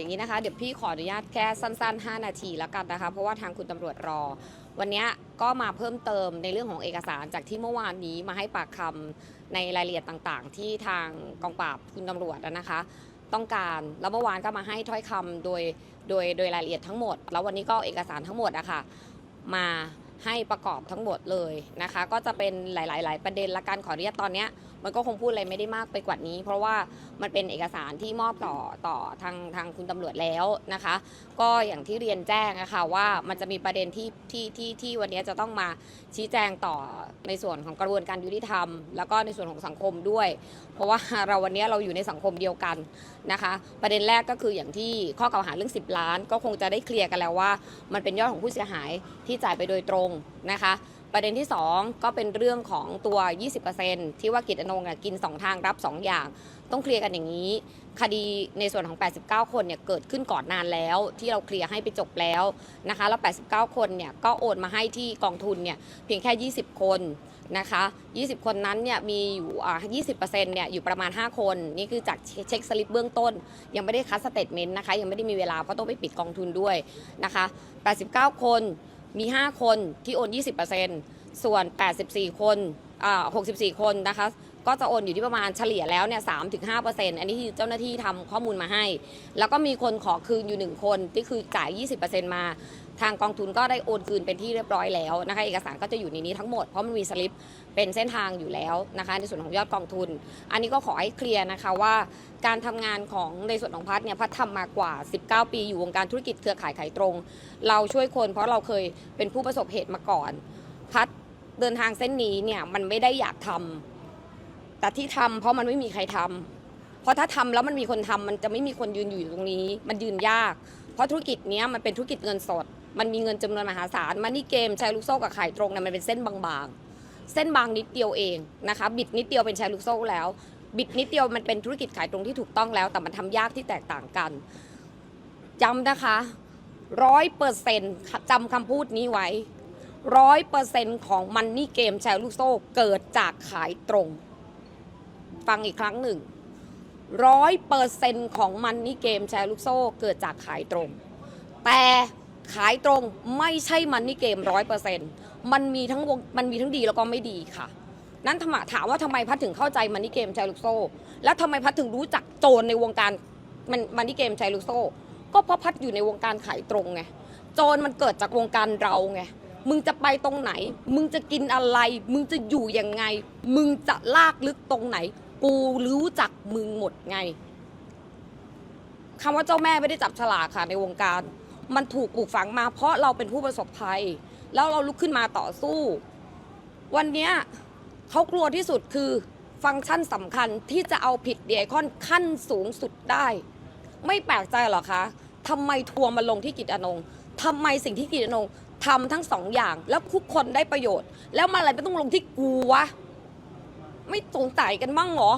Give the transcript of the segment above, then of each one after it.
อย่างนี้นะคะ เดี๋ยวพี่ขออนุญาตแค่สั้น ๆ 5 นาทีแล้วกันนะคะ เพราะว่าทางคุณตำรวจรอ วันนี้ก็มาเพิ่มเติมในเรื่องของเอกสารจากที่เมื่อวานนี้มาให้ปากคำในรายละเอียดต่างๆ ที่ทางกองปราบคุณตำรวจนะคะ ต้องการแล้วเมื่อวานก็มาให้ถ้อยคำโดยโดยโดยรายละเอียดทั้งหมด แล้ววันนี้ก็เอกสารทั้งหมดอะค่ะมาให้ประกอบทั้งหมดเลยนะคะ ก็จะเป็นหลาย ๆ ประเด็นละกันขออนุญาตตอนเนี้ย มันก็คงพูดอะไรไม่ได้มากไปกว่านี้ เพราะว่ามันเป็นเอกสารที่มอบต่อต่อทางทางคุณตำรวจแล้วนะคะ ก็อย่างที่เรียนแจ้งนะคะว่ามันจะมีประเด็นที่ที่ที่ที่วันนี้จะต้องมาชี้แจงต่อในส่วนของกระบวนการยุติธรรม แล้วก็ในส่วนของสังคมด้วย เพราะว่าเราวันนี้เราอยู่ในสังคมเดียวกันนะคะ ประเด็นแรกก็คืออย่างที่ข้อกล่าวหาเรื่อง 10 ล้าน ก็คงจะได้เคลียร์กันแล้วว่า มันเป็นยอดของผู้เสียหายที่จ่ายไปโดยตรงนะคะ ประเด็นที่ 2 ก็เป็นเรื่องของตัว 20%ที่ว่ากิจอนงกิน 2 ทางรับ 2 อย่าง ต้องเคลียร์กันอย่างนี้ คดีในส่วนของ 89 คนเนี่ยเกิดขึ้นก่อนนานแล้ว ที่เราเคลียร์ให้ไปจบแล้วนะคะแล้ว 89 คนเนี่ยก็โอนมาให้ที่กองทุนเนี่ยเพียงแค่ 20 คนนะคะ 20 คนนั้นเนี่ยมีอยู่อ่า20%เนี่ยอยู่ประมาณ 5 คน นี่คือจากเช็คสลิปเบื้องต้น ยังไม่ได้คัดสเตทเมนต์นะคะยังไม่ได้มีเวลาเพราะต้องไปปิดกองทุนด้วยนะคะ 89 คน มี 5 คนที่โอน 20%ส่วน 84 คนอ่า64 คนนะคะ ก็จะโอนอยู่ที่ประมาณเฉลี่ยแล้วเนี่ย3ถึง5%อันนี้ที่เจ้าหน้าที่ทำข้อมูลมาให้ แล้วก็มีคนขอคืนอยู่ 1 คนที่คือจ่าย 20%มาทางกองทุนก็ได้โอนคืนเป็นที่เรียบร้อยแล้วนะคะ เอกสารก็จะอยู่ในนี้ทั้งหมดเพราะมันมีสลิป เป็นเส้นทางอยู่แล้วนะคะในส่วนของยอดกองทุน อันนี้ก็ขอให้เคลียร์นะคะว่า การทำงานของในส่วนของพัฒเนี่ยพัฒทำมากว่า 19 ปีอยู่วงการธุรกิจเครือข่ายขายตรง เราช่วยคนเพราะเราเคยเป็นผู้ประสบเหตุมาก่อน พัฒเดินทางเส้นนี้เนี่ยมันไม่ได้อยากทำแต่ที่ทำเพราะมันไม่มีใครทำเพราะถ้าทำแล้วมันมีคนทำมันจะไม่มีคนยืนอยู่ตรงนี้ มันยืนยาก เพราะธุรกิจเนี้ยมันเป็นธุรกิจเงินสด มันมีเงินจำนวนมหาศาลมันนี่เกมแชร์ลูกโซ่กับขายตรงเนี่ยมันเป็นเส้นบางๆ เส้นบางนิดเดียวเองนะคะ บิดนิดเดียวเป็นแชร์ลูกโซ่แล้ว บิดนิดเดียวมันเป็นธุรกิจขายตรงที่ถูกต้องแล้ว แต่มันทำยากที่แตกต่างกันจำนะคะร้อยเปอร์เซ็นต์จำคำพูดนี้ไว้ร้อยเปอร์เซ็นต์ของมันนี่เกมแชร์ลูกโซ่เกิดจากขายตรง ฟังอีกครั้งหนึ่งร้อยเปอร์เซ็นต์ของมันนี่เกมแชร์ลูกโซ่เกิดจากขายตรง แต่ขายตรงไม่ใช่มันนี่เกมร้อยเปอร์เซ็นต์ มันมีทั้งวงมันมีทั้งดีแล้วก็ไม่ดีค่ะ นั้นถามถามว่าทำไมพัดถึงเข้าใจมันนี่เกมแชร์ลูกโซ่ แล้วทำไมพัดถึงรู้จักโจรในวงการมันมันนี่เกมแชร์ลูกโซ่ ก็เพราะพัดอยู่ในวงการขายตรงไงโจรมันเกิดจากวงการเราไงมึงจะไปตรงไหน มึงจะกินอะไร มึงจะอยู่ยังไง มึงจะลากลึกตรงไหน กูรู้จักมึงหมดไงคำว่าเจ้าแม่ไม่ได้จับฉลากค่ะในวงการ มันถูกปลูกฝังมาเพราะเราเป็นผู้ประสบภัย แล้วเราลุกขึ้นมาต่อสู้ วันนี้เขากลัวที่สุดคือฟังก์ชันสำคัญที่จะเอาผิดเดียคอนขั้นสูงสุดได้ ไม่แปลกใจหรอคะทำไมทัวร์มาลงที่กิจอนงทำไมสิ่งที่กิจอนงทำทั้งสองอย่าง แล้วทุกคนได้ประโยชน์ แล้วมาอะไรไม่ต้องลงที่กูวะไม่สงสัยกันบ้างเหรอ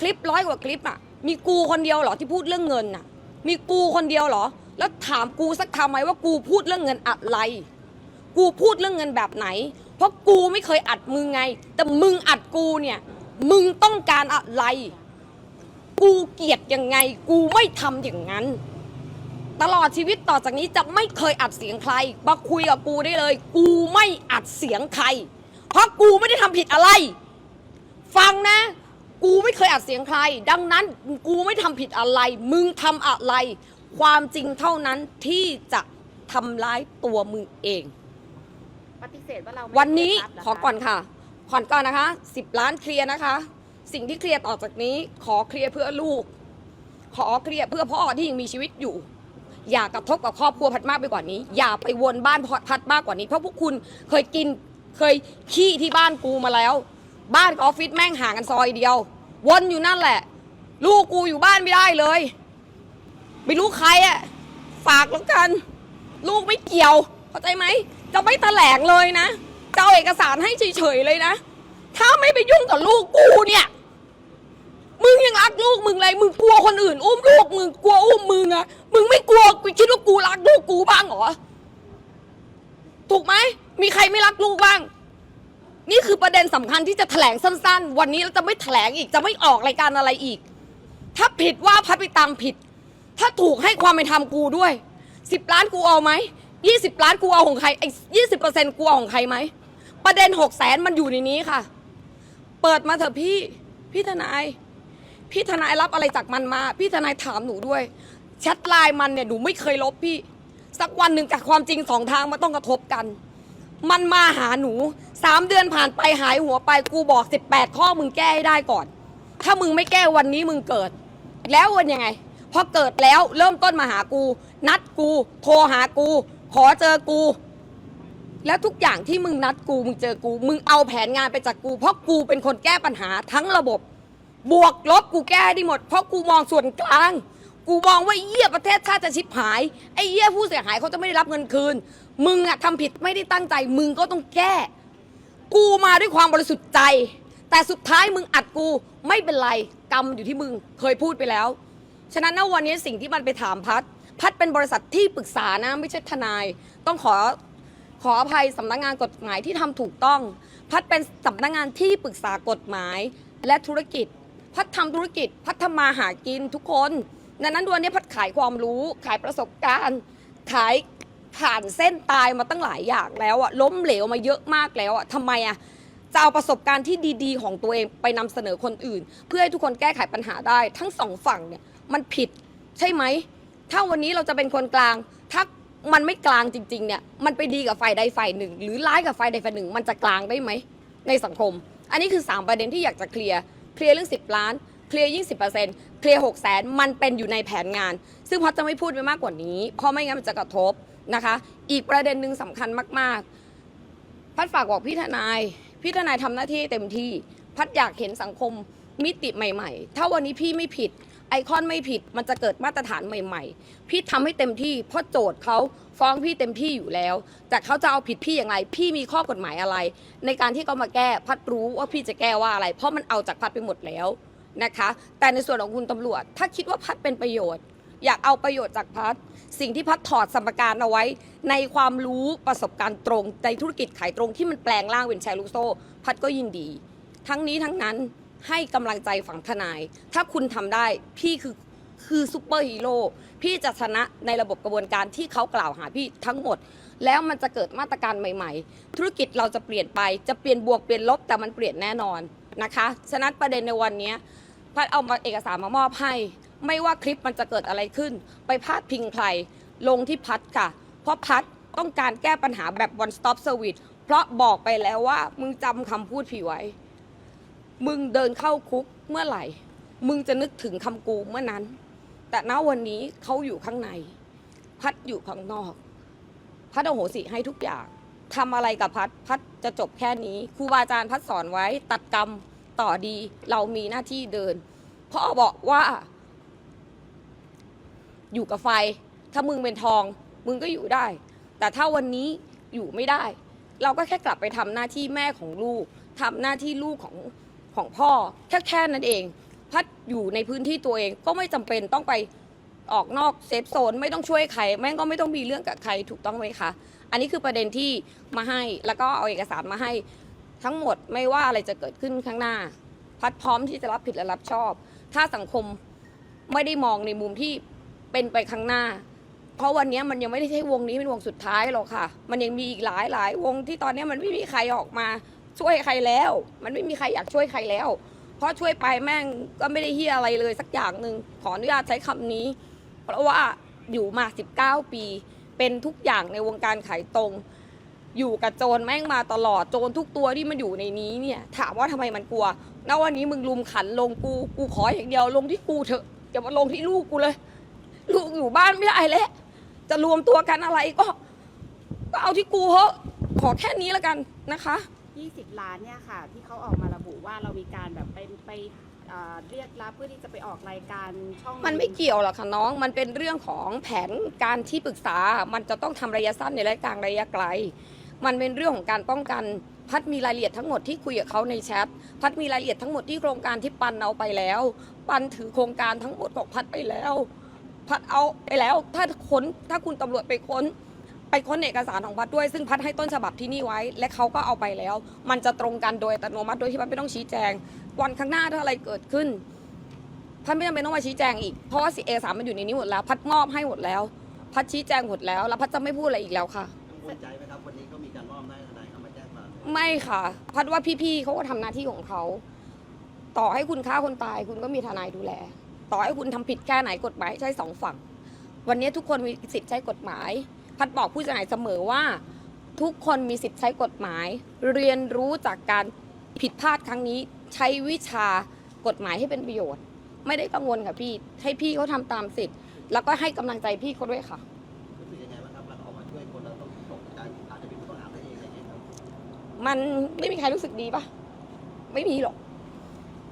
คลิปร้อยกว่าคลิปอะมีกูคนเดียวหรอที่พูดเรื่องเงินอะมีกูคนเดียวหรอ แล้วถามกูสักคำไหมว่ากูพูดเรื่องเงินอะไร กูพูดเรื่องเงินแบบไหน เพราะกูไม่เคยอัดมึงไง แต่มึงอัดกูเนี่ย มึงต้องการอะไร กูเกลียดยังไง กูไม่ทำอย่างนั้น ตลอดชีวิตต่อจากนี้จะไม่เคยอัดเสียงใครมาคุยกับกูได้เลย กูไม่อัดเสียงใคร เพราะกูไม่ได้ทำผิดอะไร ฟังนะ กูไม่เคยอัดเสียงใคร ดังนั้นกูไม่ทำผิดอะไร มึงทำอะไร ความจริงเท่านั้นที่จะทำร้ายตัวมึงเอง ปฏิเสธว่าเราไม่วันนี้ได้รับขอก่อนค่ะ ขอนก่อนนะคะ 10 ล้านเคลียร์นะคะ สิ่งที่เคลียร์ต่อจากนี้ ขอเคลียร์เพื่อลูก ขอเคลียร์เพื่อพ่อที่ยังมีชีวิตอยู่ อย่ากระทบกับครอบครัวพัดมากไปกว่านี้ อย่าไปวนบ้านพัดมากกว่านี้ เพราะพวกคุณเคยกินเคยขี้ที่บ้านกูมาแล้ว บ้านกับออฟฟิศแม่งห่างกันซอยเดียว วนอยู่นั่นแหละ ลูกกูอยู่บ้านไม่ได้เลย ไม่รู้ใครอะฝากแล้วกัน ลูกไม่เกี่ยว เข้าใจไหม จะไม่แถลงเลยนะ จะเอาเอกสารให้เฉยๆเลยนะ ถ้าไม่ไปยุ่งกับลูกกูเนี่ย มึงยังรักลูกมึงเลย มึงกลัวคนอื่น อุ้มลูกมึงกลัวอุ้มมึงอะมึงไม่กลัวกูคิดว่ากูรักลูกกูบ้างเหรอ ถูกไหม มีใครไม่รักลูกบ้าง นี่คือประเด็นสำคัญที่จะแถลงสั้น ๆ วันนี้เราจะไม่แถลงอีก จะไม่ออกรายการอะไรอีก ถ้าผิดว่าพัดไปตามผิด ถ้าถูกให้ความเป็นธรรมกูด้วยสิบล้านกูเอาไหม ยี่สิบล้านกูเอาของใครไอ้ยี่สิบเปอร์เซ็นต์กูเอาของใครไหม ประเด็นหกแสนมันอยู่ในนี้ค่ะ เปิดมาเถอะพี่ พี่ทนาย พี่ทนายรับอะไรจากมันมา พี่ทนายถามหนูด้วย แชทไลน์มันเนี่ยหนูไม่เคยลบพี่ สักวันหนึ่งกับความจริงสองทางมันต้องกระทบกัน มันมาหาหนูสามเดือนผ่านไปหายหัวไปกูบอกสิบแปดข้อมึงแก้ให้ได้ก่อน ถ้ามึงไม่แก้วันนี้มึงเกิด แล้ววันยังไงพอเกิดแล้วเริ่มต้นมาหากู นัดกู โทรหากู ขอเจอกู แล้วทุกอย่างที่มึงนัดกูมึงเจอกู มึงเอาแผนงานไปจากกู เพราะกูเป็นคนแก้ปัญหาทั้งระบบบวกลบกูแก้ได้หมด เพราะกูมองส่วนกลาง กูมองว่าเยี่ยประเทศชาติจะชิบหายไอ้เยี่ยผู้เสียหายเขาจะไม่ได้รับเงินคืน มึงอะทำผิดไม่ได้ตั้งใจ มึงก็ต้องแก้ กูมาด้วยความบริสุทธิ์ใจ แต่สุดท้ายมึงอัดกูไม่เป็นไรกรรมอยู่ที่มึงเคยพูดไปแล้ว ฉะนั้นณวันนี้สิ่งที่มันไปถามพัด พัดเป็นบริษัทที่ปรึกษานะไม่ใช่ทนาย ต้องขอขออภัยสำนักงานกฎหมายที่ทำถูกต้อง พัดเป็นสำนักงานที่ปรึกษากฎหมายและธุรกิจ พัดทำธุรกิจ พัดทำมาหากินทุกคนดังนั้นวันนี้พัดขายความรู้ขายประสบการณ์ ขายผ่านเส้นตายมาตั้งหลายอย่างแล้วอะล้มเหลวมาเยอะมากแล้วอะทำไมอะจะเอาประสบการณ์ที่ดีๆ ของตัวเองไปนำเสนอคนอื่น เพื่อให้ทุกคนแก้ไขปัญหาได้ทั้งสองฝั่งเนี่ยมันผิดใช่ไหม ถ้าวันนี้เราจะเป็นคนกลาง ถ้ามันไม่กลางจริง ๆ เนี่ย มันไปดีกับฝ่ายใดฝ่ายหนึ่ง หรือร้ายกับฝ่ายใดฝ่ายหนึ่ง มันจะกลางได้ไหมในสังคม อันนี้คือ 3 ประเด็นที่อยากจะเคลียร์ เคลียร์เรื่อง 10 ล้าน เคลียร์ยี่สิบเปอร์เซ็นต์เคลียร์หกแสนมันเป็นอยู่ในแผนงาน ซึ่งพัดจะไม่พูดไปมากกว่านี้ เพราะไม่งั้นมันจะกระทบนะคะ อีกประเด็นหนึ่งสำคัญมาก ๆ พัดฝากบอกพี่ทนาย พี่ทนายทำหน้าที่เต็มที่ พัดอยากเห็นสังคมมิติใหม่ ๆ ถ้าวันนี้พี่ไม่ผิด ไอคอนไม่ผิดมันจะเกิดมาตรฐานใหม่ๆ พี่ทำให้เต็มที่เพราะโจทย์เขาฟ้องพี่เต็มที่อยู่แล้ว แต่เขาจะเอาผิดพี่อย่างไร พี่มีข้อกฎหมายอะไร ในการที่เขามาแก้พัดรู้ว่าพี่จะแก้ว่าอะไร เพราะมันเอาจากพัดไปหมดแล้วนะคะ แต่ในส่วนของคุณตำรวจ ถ้าคิดว่าพัดเป็นประโยชน์ อยากเอาประโยชน์จากพัด สิ่งที่พัดถอดสมการเอาไว้ ในความรู้ประสบการณ์ตรง ในธุรกิจขายตรงที่มันแปลงร่างเป็นแชร์ลูกโซ่ พัดก็ยินดี ทั้งนี้ทั้งนั้น ให้กำลังใจฝั่งทนาย ถ้าคุณทำได้พี่คือคือซูเปอร์ฮีโร่พี่จะชนะในระบบกระบวนการที่เขากล่าวหาพี่ทั้งหมด แล้วมันจะเกิดมาตรการใหม่ ๆ ธุรกิจเราจะเปลี่ยนไปจะเปลี่ยนบวกเปลี่ยนลบแต่มันเปลี่ยนแน่นอนนะคะฉะนั้นประเด็นในวันนี้พัดเอามาเอกสารมามอบให้ ไม่ว่าคลิปมันจะเกิดอะไรขึ้น ไปพาดพิงใครลงที่พัดค่ะ เพราะพัดต้องการแก้ปัญหาแบบ one stop service เพราะบอกไปแล้วว่ามึงจำคำพูดผีไว้ มึงเดินเข้าคุกเมื่อไหร่ มึงจะนึกถึงคำกูเมื่อนั้น แต่ณวันนี้เขาอยู่ข้างใน พัดอยู่ข้างนอก พัดโอโหสิให้ทุกอย่างทำอะไรกับพัด พัดจะจบแค่นี้ครูบาอาจารย์พัดสอนไว้ตัดกรรมต่อดีเรามีหน้าที่เดินพ่อบอกว่า อยู่กับไฟ ถ้ามึงเป็นทอง มึงก็อยู่ได้ แต่ถ้าวันนี้อยู่ไม่ได้ เราก็แค่กลับไปทำหน้าที่แม่ของลูกทำหน้าที่ลูกของ ของพ่อแค่แค่นั้นเอง พัดอยู่ในพื้นที่ตัวเองก็ไม่จำเป็นต้องไปออกนอกเซฟโซนไม่ต้องช่วยใครแม่งก็ไม่ต้องมีเรื่องกับใครถูกต้องไหมคะ อันนี้คือประเด็นที่มาให้แล้วก็เอาเอกสารมาให้ทั้งหมดไม่ว่าอะไรจะเกิดขึ้นข้างหน้า พัดพร้อมที่จะรับผิดและรับชอบ ถ้าสังคมไม่ได้มองในมุมที่เป็นไปข้างหน้า เพราะวันนี้มันยังไม่ได้ใช่วงนี้เป็นวงสุดท้ายหรอกค่ะ มันยังมีอีกหลายหลายวงที่ตอนนี้มันไม่มีใครออกมา ช่วยใครแล้ว มันไม่มีใครอยากช่วยใครแล้ว เพราะช่วยไปแม่งก็ไม่ได้เฮียอะไรเลยสักอย่างหนึ่งขออนุญาตใช้คำนี้ เพราะว่าอยู่มา 19 ปี เป็นทุกอย่างในวงการขายตรง อยู่กับโจรแม่งมาตลอดโจรทุกตัวที่มันอยู่ในนี้เนี่ยถามว่าทำไมมันกลัวณวันนี้มึงลุมขันลงกูกูขออย่างเดียวลงที่กูเถอะอย่ามาลงที่ลูกกูเลย ลูกอยู่บ้านไม่ได้แล้วจะรวมตัวกันอะไรก็ก็เอาที่กูเถอะขอแค่นี้แล้วกันนะคะ 20 ล้านเนี่ยค่ะ ที่เขาออกมาระบุว่าเรามีการแบบไปไปเอ่อเรียกรับเพื่อที่จะไปออกรายการช่องมันไม่เกี่ยวหรอกค่ะน้อง มันเป็นเรื่องของแผนการที่ปรึกษา มันจะต้องทำระยะสั้นในระยะกลางระยะไกล มันเป็นเรื่องของการป้องกัน พัดมีรายละเอียดทั้งหมดที่คุยกับเขาในแชท พัดมีรายละเอียดทั้งหมดที่โครงการที่ปันเอาไปแล้ว ปันถือโครงการทั้งหมดของพัดไปแล้ว พัดเอาไปแล้ว ถ้าค้น ถ้าคุณตำรวจไปค้น ไปค้นเอกสารของพัดด้วย ซึ่งพัดให้ต้นฉบับที่นี่ไว้ และเขาก็เอาไปแล้ว มันจะตรงกันโดยอัตโนมัติโดยที่พัดไม่ต้องชี้แจง วันข้างหน้าถ้าอะไรเกิดขึ้นพัดไม่จำเป็นต้องมาชี้แจงอีกเพราะว่าเอกสารมันอยู่ในนี้หมดแล้ว พัดมอบให้หมดแล้ว พัดชี้แจงหมดแล้ว แล้วพัดจะไม่พูดอะไรอีกแล้วค่ะกังวลใจไหมครับวันนี้ก็มีการมอบหน้าทนายเข้ามาแจ้งความไม่ค่ะ พัดว่าพี่ๆเขาก็ทำหน้าที่ของเขาต่อให้คุณฆ่าคนตาย คุณก็มีทนายดูแล ต่อให้คุณทำผิดแค่ไหนกฎหมายใช้สองฝั่ง วันนี้ทุกคนมีสิทธิ์ใช้กฎหมาย พัดบอกผู้เสียหายเสมอว่า ทุกคนมีสิทธิ์ใช้กฎหมาย เรียนรู้จากการผิดพลาดครั้งนี้ ใช้วิชากฎหมายให้เป็นประโยชน์ ไม่ได้กังวลค่ะพี่ ให้พี่เขาทำตามสิทธิ์ แล้วก็ให้กำลังใจพี่เขาด้วยค่ะ รู้สึกยังไงบ้างครับเราออกมาช่วยคนเราต้องตกใจอาจจะเป็นผู้ต้องหาตัวเองอะไรอย่างเงี้ยครับมันไม่มีใครรู้สึกดีปะไม่มีหรอก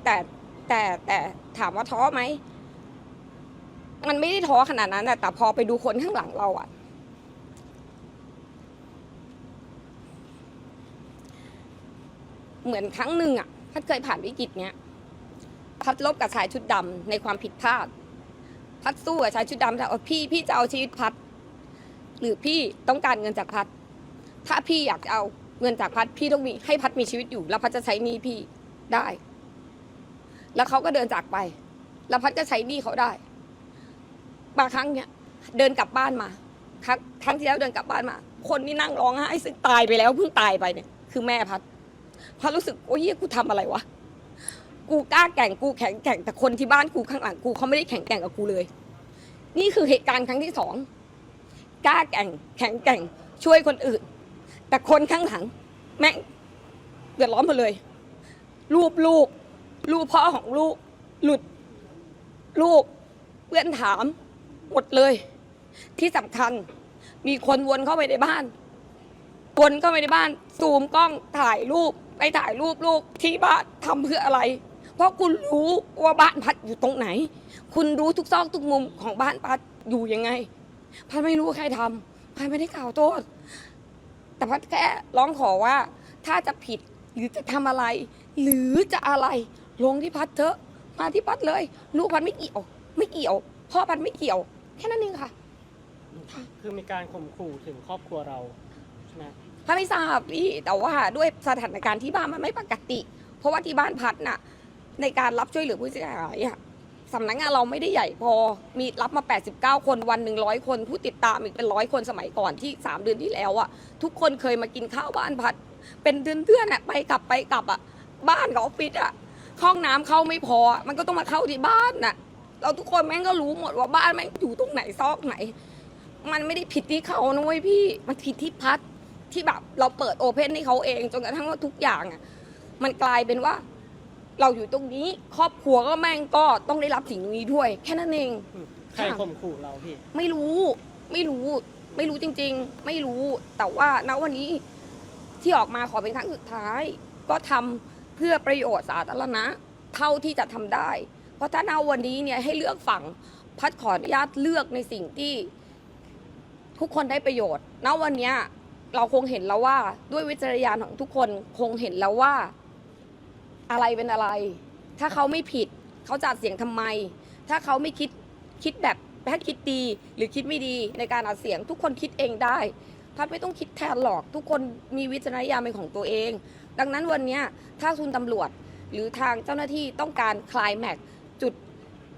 แต่แต่แต่ถามว่าท้อไหม มันไม่ได้ท้อขนาดนั้นอะแต่พอไปดูคนข้างหลังเราอะ เหมือนครั้งหนึ่งอะพัดเคยผ่านวิกฤตเนี้ยพัดลบกับชายชุดดำในความผิดพลาด พัดสู้กับชายชุดดำแต่พี่พี่จะเอาชีวิตพัด หรือพี่ต้องการเงินจากพัด ถ้าพี่อยากเอาเงินจากพัดพี่ต้องมีให้พัดมีชีวิตอยู่ แล้วพัดจะใช้หนี้พี่ได้ แล้วเขาก็เดินจากไป แล้วพัดก็ใช้หนี้เขาได้บางครั้งเนี้ยเดินกลับบ้านมาครั้งครั้งที่แล้วเดินกลับบ้านมา คนที่นั่งร้องไห้ซึ่งตายไปแล้วเพิ่งตายไปเนี่ย คือแม่พัด พัดรู้สึกโอ้ยเฮียกูทำอะไรวะกูกล้าแก่งกูแข็งแกร่งแต่คนที่บ้านกูข้างหลังกูเขาไม่ได้แข็งแกร่งกับกูเลย นี่คือเหตุการณ์ครั้งที่สองกล้าแก่งแข็งแกร่งช่วยคนอื่น แต่คนข้างหลัง แม่งเดือดร้อนหมดเลย รูปลูก รูปพ่อของลูก หลุด ลูก เพื่อนถาม หมดเลย ที่สำคัญ มีคนวนเข้าไปในบ้าน วนเข้าไปในบ้าน ซูมกล้องถ่ายรูป ไปถ่ายรูปลูกที่บ้านทำเพื่ออะไร เพราะคุณรู้ว่าบ้านพัดอยู่ตรงไหน คุณรู้ทุกซอกทุกมุมของบ้านพัดอยู่ยังไง พัดไม่รู้ว่าใครทำพัดไม่ได้กล่าวโทษ แต่พัดแค่ร้องขอว่า ถ้าจะผิดหรือจะทำอะไร หรือจะอะไรลงที่พัดเถอะ มาที่พัดเลย ลูกพัดไม่เกี่ยว ไม่เกี่ยว พ่อพัดไม่เกี่ยว แค่นั้นเองค่ะ คือมีการข่มขู่ถึงครอบครัวเราใช่ไหม พัดไม่ทราบพี่แต่ว่าด้วยสถานการณ์ที่บ้านมันไม่ปกติ เพราะว่าที่บ้านพัดน่ะ ในการรับช่วยเหลือผู้เสียหายอะสำนักงานเราไม่ได้ใหญ่พอ มีรับมา 89 คนวันหนึ่งร้อยคน ผู้ติดตามอีกเป็นร้อยคนสมัยก่อนที่ 3 เดือนที่แล้วอะทุกคนเคยมากินข้าวบ้านพัด เป็นเดือนๆอะไปกลับไปกลับอะบ้านกับออฟฟิศอะห้องน้ำเข้าไม่พอ มันก็ต้องมาเข้าที่บ้านน่ะ เราทุกคนแม่งก็รู้หมดว่าบ้านแม่งอยู่ตรงไหนซอกไหน มันไม่ได้ผิดที่เขานะเว้ยพี่ มันผิดที่พัด ที่แบบเราเปิดโอเพนให้เขาเองจนกระทั่งว่าทุกอย่างอะมันกลายเป็นว่า เราอยู่ตรงนี้ครอบครัวก็แม่งก็ต้องได้รับสิ่งนี้ด้วย แค่นั้นเองอืมใครข่มขู่เราพี่ ไม่รู้ไม่รู้ ไม่รู้จริง ๆ ไม่รู้แต่ว่าณวันนี้ที่ออกมาขอเป็นครั้งสุดท้าย ก็ทำเพื่อประโยชน์สาธารณะเท่าที่จะทำได้ เพราะถ้าณวันนี้เนี่ยให้เลือกฝั่งพัดขออนุญาตเลือกในสิ่งที่ทุกคนได้ประโยชน์ ณวันเนี้ย เราคงเห็นแล้วว่า ด้วยวิจารณญาณของทุกคนคงเห็นแล้วว่า อะไรเป็นอะไร ถ้าเขาไม่ผิด เขาจัดเสียงทำไม ถ้าเขาไม่คิดคิดแบบถ้าคิดดีหรือคิดไม่ดีในการอัดเสียง ทุกคนคิดเองได้พัดไม่ต้องคิดแทนหรอก ทุกคนมีวิจารณญาณเป็นของตัวเอง ดังนั้นวันนี้ถ้าคุณตำรวจหรือทางเจ้าหน้าที่ต้องการคลายแม็กจุด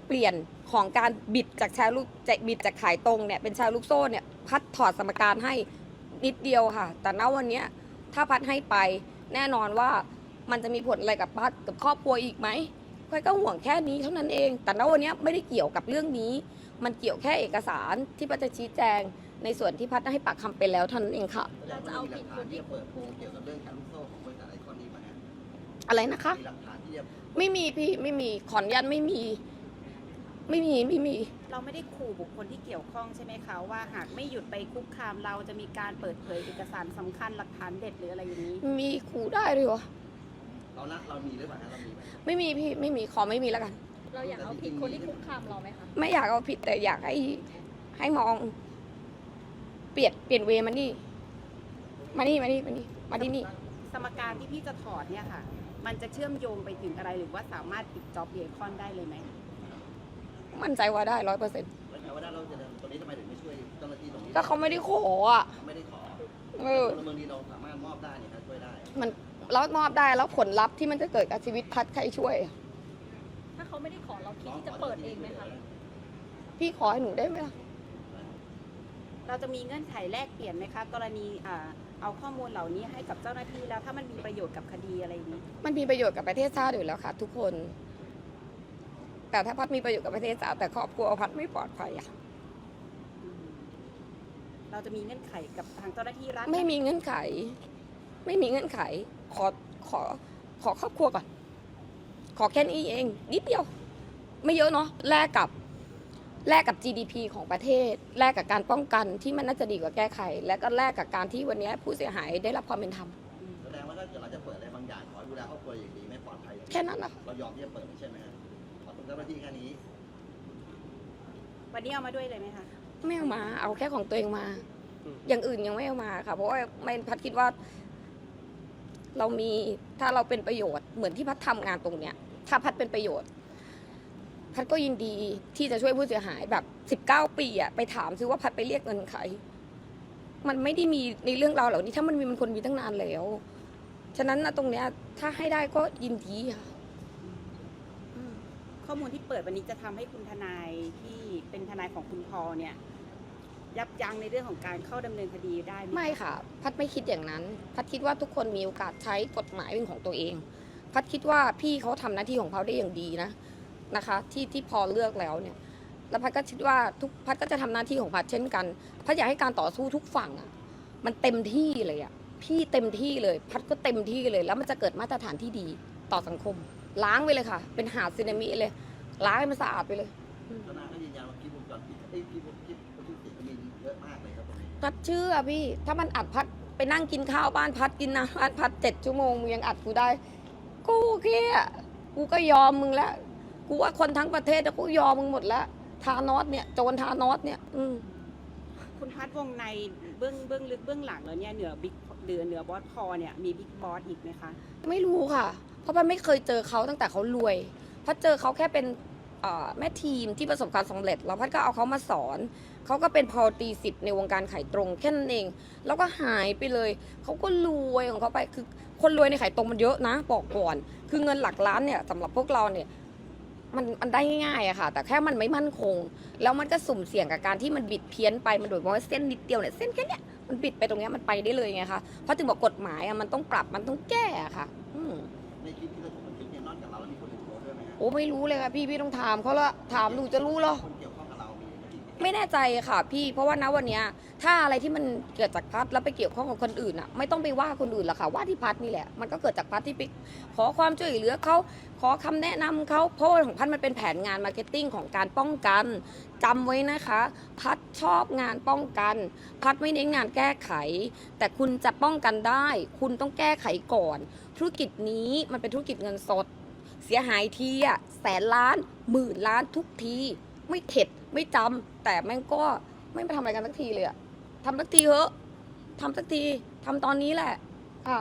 เปลี่ยนของการบิดจากแชร์ลูกจากบิดจากขายตรงเนี่ยเป็นแชร์ลูกโซ่เนี่ยพัดถอดสมการให้ นิดเดียวค่ะ แต่ณวันเนี้ยถ้าพัดให้ไป แน่นอนว่ามันจะมีผลอะไรกับพัดกับครอบครัวอีกไหมพัดก็ห่วงแค่นี้เท่านั้นเอง แต่ณวันเนี้ยไม่ได้เกี่ยวกับเรื่องนี้ มันเกี่ยวแค่เอกสารที่พัดจะชี้แจง ในส่วนที่พัดให้ปากคำไปแล้วเท่านั้นเองค่ะเราจะเอาผิดคนที่เปิดโปงเกี่ยวกับเรื่องการลูกโซ่ของบริษัทไอคอนนี้มาฮะอะไรนะคะ มีหลักฐานที่จะไม่มีพี่ไม่มีขออนุญาตไม่มี ไม่มีไม่มี เราไม่ได้ขู่บุคคลที่เกี่ยวข้องใช่ไหมคะว่าหากไม่หยุดไปคุกคามเราจะมีการเปิดเผยเอกสารสำคัญหลักฐานเด็ดหรืออะไรอย่างนี้ มีขู่ได้ด้วยวะเรานะเรามีหรือเปล่าฮะเรามีไหมไม่มีพี่ไม่มีขอไม่มีแล้วกัน เราอยากเอาผิดคนที่คุกคามเราไหมคะ ไม่อยากเอาผิดแต่อยากให้ให้มอง เปลี่ยนเปลี่ยนเวย์มานี่มานี่มานี่มานี่มาที่นี่ สมการที่พี่จะถอดเนี่ยค่ะ มันจะเชื่อมโยงไปถึงอะไรหรือว่าสามารถปิดจ็อบเบคอนได้เลยไหม มั่นใจว่าได้ร้อยเปอร์เซ็นต์แล้วแต่ว่าเราจะเดินตัวนี้ทำไมถึงไม่ช่วยเจ้าหน้าที่ตรงนี้ก็เขาไม่ได้ขออะ ไม่ได้ขอเออ พลเมืองดีเราสามารถมอบได้เนี่ยนะช่วยได้มันแล้วมอบได้แล้วผลลัพธ์ที่มันจะเกิดกับชีวิตพัดใครช่วยอะถถ้าเขาไม่ได้ขอเราคิดที่จะเปิดเองไหมคะ พี่ขอให้หนูได้ไหมล่ะเราจะมีเงื่อนไขแลกเปลี่ยนไหมคะ กรณีอ่าเอาข้อมูลเหล่านี้ให้กับเจ้าหน้าที่แล้วถ้ามันมีประโยชน์กับคดีอะไรอย่างนี้ มันมีประโยชน์กับประเทศชาติอยู่แล้วค่ะ ทุกคน แต่ถ้าพัดมีประโยชน์กับประเทศชาติแต่ครอบครัวพัดไม่ปลอดภัยอะอืมเราจะมีเงื่อนไขกับทางเจ้าหน้าที่รัฐไม่มีเงื่อนไข ไม่มีเงื่อนไข ขอขอขอครอบครัวก่อน ขอแค่นี้เอง นิดเดียว ไม่เยอะเนาะแลกกับแลกกับ GDP ของประเทศ แลกกับการป้องกันที่มันน่าจะดีกว่าแก้ไข และก็แลกกับการที่วันนี้ผู้เสียหายได้รับความเป็นธรรมแสดงว่าถ้าเกิดเราจะเปิดอะไรบางอย่างขอให้ดูแลครอบครัวอย่างดีไม่ปลอดภัยแค่นั้นนะคะเรายอมที่จะเปิดใช่ไหม ฮะขอตรงเจ้าหน้าที่แค่นี้ วันนี้เอามาด้วยเลยไหมคะไม่เอามาเอาแค่ของตัวเองมา อืม อย่างอื่นยังไม่เอามาค่ะ เพราะว่าไม่พัดคิดว่า เรามีถ้าเราเป็นประโยชน์เหมือนที่พัดทำงานตรงเนี้ย ถ้าพัดเป็นประโยชน์ พัดก็ยินดีที่จะช่วยผู้เสียหายแบบสิบเก้าปีอะไปถามซิว่าพัดไปเรียกเงินใครมันไม่ได้มีในเรื่องราวเหล่านี้ ถ้ามันมีมันคนมีตั้งนานแล้ว ฉะนั้นนะตรงเนี้ย ถ้าให้ได้ก็ยินดีค่ะอืม ข้อมูลที่เปิดวันนี้จะทำให้คุณทนายที่เป็นทนายของคุณพอเนี่ยยับยั้งในเรื่องของการเข้าดำเนินคดีได้ไหมไม่ค่ะ พัดไม่คิดอย่างนั้น พัดคิดว่าทุกคนมีโอกาสใช้กฎหมายเป็นของตัวเอง พัดคิดว่าพี่เขาทำหน้าที่ของเขาได้อย่างดีนะนะคะ ที่ที่พอเลือกแล้วเนี่ย แล้วพัดก็คิดว่าทุกพัดก็จะทำหน้าที่ของพัดเช่นกัน พัดอยากให้การต่อสู้ทุกฝั่งอะมันเต็มที่เลยอะพี่เต็มที่เลย พัดก็เต็มที่เลย แล้วมันจะเกิดมาตรฐานที่ดีต่อสังคม ล้างไปเลยค่ะ เป็นหาดซึนามิเลย ล้างให้มันสะอาดไปเลยทนายก็ยืนยันว่าคลิปวงจรปิดไอ้ยคลิปคลิปคลิปเสียงก็มีเยอะมากเลยครับตรงนี้พัดเชื่อพี่ ถ้ามันอัดพัดไปนั่งกินข้าวบ้านพัดกินน้ำบ้านพัดเจ็ดชั่วโมงมึงยังอัดกูได้ กูโอเคอะกูก็ยอมมึงแล้วกูว่าคนทั้งประเทศอะกูยอมมึงหมดแล้วทานอสเนี่ยโจรทานอสเนี่ย อืม คุณพัดวงในเบื้องเบื้องลึกเบื้องหลังแล้วเนี่ยเหนือบิ๊กเหนือเหนือบอสพอเนี่ยมีบิ๊กบอสอีกไหมคะ ไม่รู้ค่ะ เพราะพัดไม่เคยเจอเขาตั้งแต่เขารวยพัดเจอเขาแค่เป็นแม่ทีมที่ประสบความสำเร็จ แล้วพัดก็เอาเขามาสอน เขาก็เป็นพอตีสิบในวงการขายตรงแค่นั้นเอง แล้วก็หายไปเลย เขาก็รวยของเขาไป คือคนรวยในขายตรงมันเยอะนะ บอกก่อน คือเงินหลักล้านเนี่ยสำหรับพวกเราเนี่ย มันมันได้ง่ายอะค่ะ แต่แค่มันไม่มั่นคง แล้วมันก็สุ่มเสี่ยงกับการที่มันบิดเพี้ยนไป มันโดยเฉพาะเส้นนิดเดียวเนี่ย เส้นแค่เนี้ย มันบิดไปตรงเนี้ยมันไปได้เลยไงคะ เพราะถึงบอกกฎหมายอะมันต้องปรับ มันต้องแก้อะค่ะ อืม ในคลิปที่เราถูกบันทึกเนี่ยนอกจากเราแล้วมีคนอื่นโพสต์ด้วยไหมฮะ โอ้ไม่รู้เลยค่ะพี่พี่ต้องถามเขาละถามดูจะรู้เหรอ คน ไม่แน่ใจค่ะพี่ เพราะว่าณวันเนี้ยถ้าอะไรที่มันเกิดจากพัดแล้วไปเกี่ยวข้องกับคนอื่นอะไม่ต้องไปว่าคนอื่นหรอกค่ะว่าที่พัดนี่แหละมันก็เกิดจากพัดที่ไปขอความช่วยเหลือเขาขอคำแนะนำเขาเพราะว่าของพัดมันเป็นแผนงานมาร์เก็ตติ้งของการป้องกันจำไว้นะคะ พัดชอบงานป้องกัน พัดไม่เน้นงานแก้ไข แต่คุณจะป้องกันได้ คุณต้องแก้ไขก่อน ธุรกิจนี้มันเป็นธุรกิจเงินสด เสียหายทีอะแสนล้านหมื่นล้านทุกที ไม่เข็ด ไม่จำแต่แม่งก็ไม่มาทำอะไรกันสักทีเลยอะทำสักทีเถอะทำสักทีทำตอนนี้แหละ ค่ะ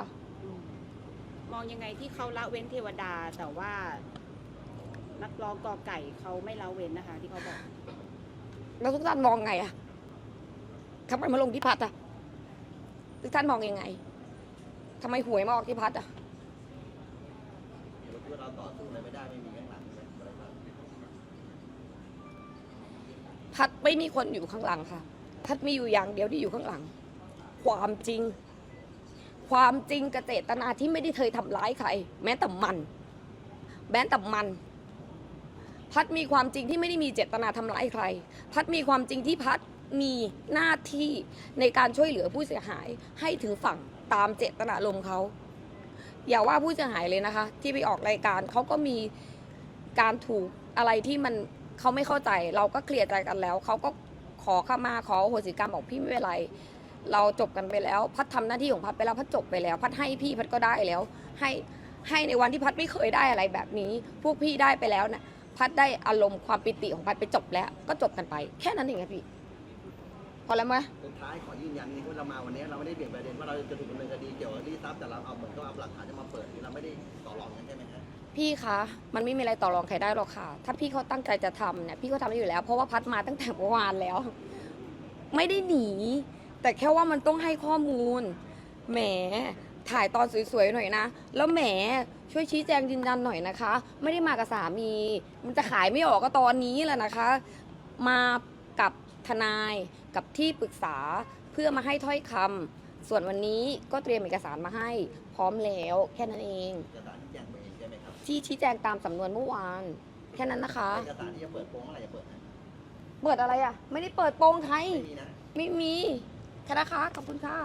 มองยังไงที่เขาละเว้นเทวดาแต่ว่านักร้องกอไก่เขาไม่ละเว้นนะคะ ที่เขาบอกแล้วทุกท่านมองไงอะทำไมมาลงที่พัดอะทุกท่านมองยังไงทำไมหวยมาออกที่พัดอะเดี๋ยวเราคิดว่าเราต่อสู้อะไรไม่ได้ไม่มีข้างหลังใช่ไหม พัดไม่มีคนอยู่ข้างหลังค่ะ พัดมีอยู่อย่างเดียวที่อยู่ข้างหลัง ความจริง ความจริงกับเจตนาที่ไม่ได้เคยทำร้ายใคร แม้แต่มัน แม้แต่มัน พัดมีความจริงที่ไม่ได้มีเจตนาทำร้ายใคร พัดมีความจริงที่พัดมีหน้าที่ในการช่วยเหลือผู้เสียหายให้ถึงฝั่งตามเจตนารมเขาอย่าว่าผู้เสียหายเลยนะคะ ที่ไปออกรายการเขาก็มีการถูกอะไรที่มัน เขาไม่เข้าใจเราก็เคลียร์ใจกันแล้ว เขาก็ขอข้ามาขอโหสิกรรมบอกพี่ไม่เป็นไร เราจบกันไปแล้ว พัดทำหน้าที่ของพัดไปแล้วพัดจบไปแล้ว พัดให้พี่พัดก็ได้แล้ว ให้ให้ในวันที่พัดไม่เคยได้อะไรแบบนี้ พวกพี่ได้ไปแล้วนะพัดได้อารมณ์ความปิติของพัดไปจบแล้ว ก็จบกันไป แค่นั้นเองครับพี่ พอแล้วไหมสุดท้ายขอยืนยันนี้ว่าเรามาวันนี้เราไม่ได้เปลี่ยนประเด็นว่าเราจะถูกดำเนินคดีเกี่ยวกับรีดทรัพย์แต่เราเอาเหมือนก็เอาหลักฐานจะมาเปิดเราไม่ได้ พี่คะ มันไม่มีอะไรต่อรองใครได้หรอกค่ะ ถ้าพี่เขาตั้งใจจะทำเนี่ย พี่เขาทำได้อยู่แล้ว เพราะว่าพัดมาตั้งแต่เมื่อวานแล้ว ไม่ได้หนี แต่แค่ว่ามันต้องให้ข้อมูล แหม ถ่ายตอนสวยๆหน่อยนะ แล้วแหม ช่วยชี้แจงยืนยันหน่อยนะคะ ไม่ได้มากับสามี มันจะขายไม่ออกก็ตอนนี้แหละนะคะ มากับทนาย กับที่ปรึกษา เพื่อมาให้ถ้อยคำ ส่วนวันนี้ก็เตรียมเอกสารมาให้ พร้อมแล้วแค่นั้นเอง เอกสาร ที่ชี้แจงตามสำนวนเมื่อวาน แค่นั้นนะคะ เอกสารที่จะเปิดโปงเมื่อไหร่จะเปิดนะเปิดอะไรอะ ไม่ได้เปิดโปรงไทย ไม่มีนะ ไม่มีแค่นะคะขอบคุณค่ะ